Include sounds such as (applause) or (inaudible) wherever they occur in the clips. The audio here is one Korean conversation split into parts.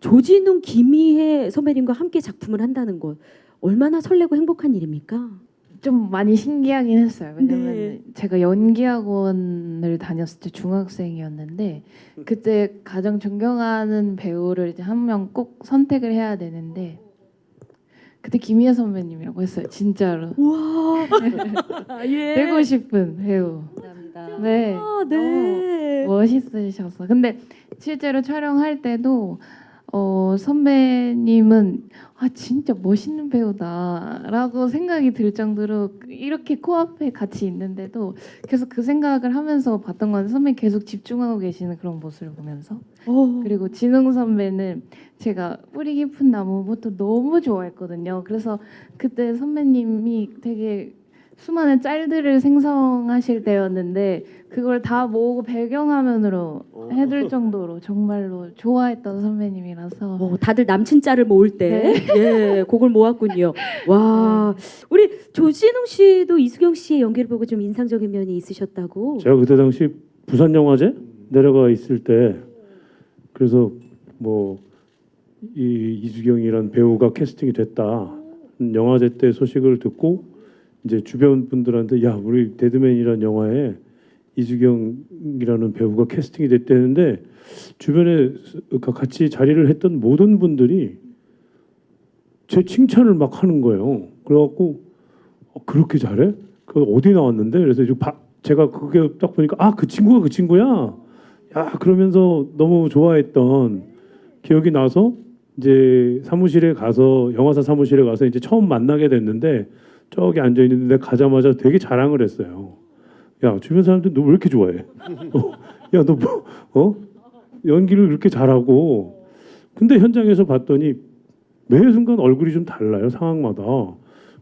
조진웅, 김희애 선배님과 함께 작품을 한다는 것 얼마나 설레고 행복한 일입니까? 좀 많이 신기하긴 했어요. 왜냐면 네. 제가 연기학원을 다녔을 때 중학생이었는데 그때 가장 존경하는 배우를 이제 한 명 꼭 선택을 해야 되는데 그때 김희애 선배님이라고 했어요. 진짜로 우와, (laughs) 예. 되고 싶은 배우. 감사합니다. 네. 아, 네. 멋있으셔서 근데 실제로 촬영할 때도 어 선배님은 아 진짜 멋있는 배우다라고 생각이 들 정도로 이렇게 코앞에 같이 있는데도 계속 그 생각을 하면서 봤던 건 선배 님 계속 집중하고 계시는 그런 모습을 보면서 어. 그리고 진웅 선배는 제가 뿌리 깊은 나무부터 너무 좋아했거든요. 그래서 그때 선배님이 되게 수많은 짤들을 생성하실 때였는데 그걸 다 모으고 배경화면으로 해둘 정도로 정말로 좋아했던 선배님이라서. 어, 다들 남친 짤을 모을 때, 예, 그걸 모았군요. 와, 우리 조진웅 씨도 이수경 씨의 연기를 보고 좀 인상적인 면이 있으셨다고. 제가 그때 당시 부산 영화제 내려가 있을 때 그래서 뭐 이 이수경이란 배우가 캐스팅이 됐다. 영화제 때 소식을 듣고 이제 주변 분들한테 야 우리 데드맨이란 영화에 이수경이라는 배우가 캐스팅이 됐다는데 주변에 같이 자리를 했던 모든 분들이 제 칭찬을 막 하는 거예요. 그래갖고 어, 그렇게 잘해? 그 어디 나왔는데? 그래서 바- 제가 그게 딱 보니까 아 그 친구가 그 친구야. 야 그러면서 너무 좋아했던 기억이 나서 이제 사무실에 가서 영화사 사무실에 가서 이제 처음 만나게 됐는데 저기 앉아 있는데 가자마자 되게 자랑을 했어요. 야 주변 사람들 너 왜 이렇게 좋아해? (laughs) 야 너 뭐, 어? 연기를 그렇게 잘하고 근데 현장에서 봤더니 매 순간 얼굴이 좀 달라요 상황마다.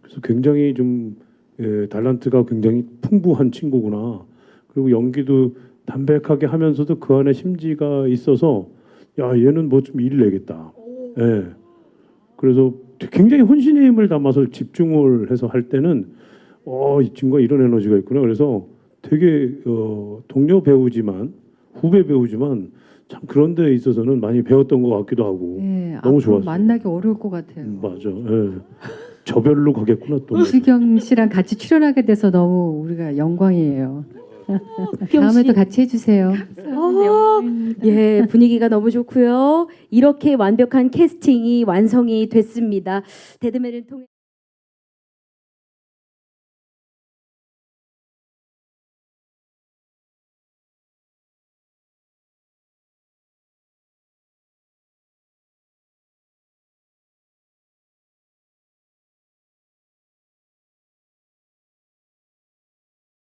그래서 굉장히 좀 예, 달란트가 굉장히 풍부한 친구구나. 그리고 연기도 담백하게 하면서도 그 안에 심지가 있어서 야 얘는 뭐 좀 일 내겠다. 예. 그래서 굉장히 혼신의 힘을 담아서 집중을 해서 할 때는 어 이 친구가 이런 에너지가 있구나. 그래서 되게 어, 동료 배우지만 후배 배우지만 참 그런 데 있어서는 많이 배웠던 것 같기도 하고 네, 너무 좋았어요. 만나기 어려울 것 같아요. 음, 맞아. 예. 저별로 가겠구나 또. 이수경 씨랑 같이 출연하게 돼서 너무 우리가 영광이에요. 수경 다음에도 씨. 같이 해주세요. 아, 예, 분위기가 너무 좋고요. 이렇게 완벽한 캐스팅이 완성이 됐습니다. 데드맨을 통해